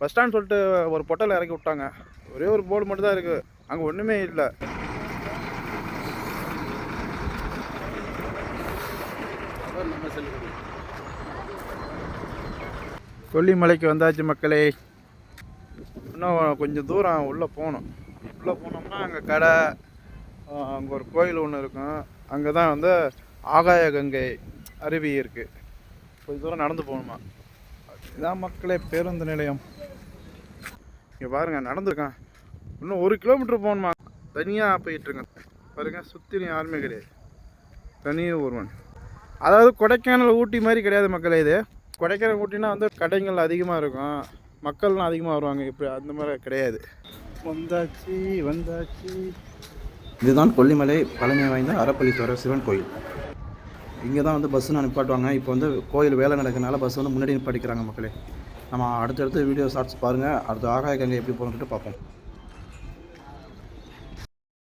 Bus stand சொல்லிட்டு ஒரு பொட்டல் இறக்கி விட்டாங்க. ஒரே ஒரு போர்டு மட்டும் தான் இருக்குது அங்கே ஒன்றுமே இல்லை. கொல்லிமலைக்கு வந்தாச்சு மக்களே. இன்னும் கொஞ்சம் தூரம் உள்ளே போகணும். உள்ளே போனோம்னா அங்கே கடை அங்கே ஒரு கோயில் ஒன்று இருக்கும். அங்கே தான் வந்து ஆகாய கங்கை அருவி இருக்குது கொஞ்சம் தூரம் நடந்து போகணுமா? இதான் மக்களே பேருந்து நிலையம். இங்கே பாருங்க நடந்துருக்கான். இன்னும் ஒரு கிலோமீட்டர் போகணுமா? தனியாக போயிட்டுருக்கேன். பாருங்க சுற்றிலும் யாருமே கிடையாது. தனியாக ஒருவன். அதாவது கொடைக்கானல் ஊட்டி மாதிரி கிடையாது மக்களே இது. கொடைக்கானல் ஊட்டினா வந்து கடைகள் அதிகமாக இருக்கும். மக்கள்லாம் அதிகமாக வருவாங்க. இப்படி அந்த மாதிரி கிடையாது. வந்தாச்சு வந்தாச்சு. இதுதான் கொல்லிமலை பழமை வாய்ந்த அறப்பள்ளீஸ்வரர் சிவன் கோயில். இங்கே தான் வந்து பஸ்ஸு நிப்பாட்டுவாங்க இப்போ வந்து கோயில் வேலை நடக்கிறனால பஸ் வந்து முன்னாடி நிப்பாட்டிக்கிறாங்க மக்களே. நம்ம அடுத்தடுத்து வீடியோ ஷார்ட்ஸ் பாருங்கள் அடுத்து ஆகாய கங்கை எப்படி போகணுன்ட்டு பார்ப்போம்.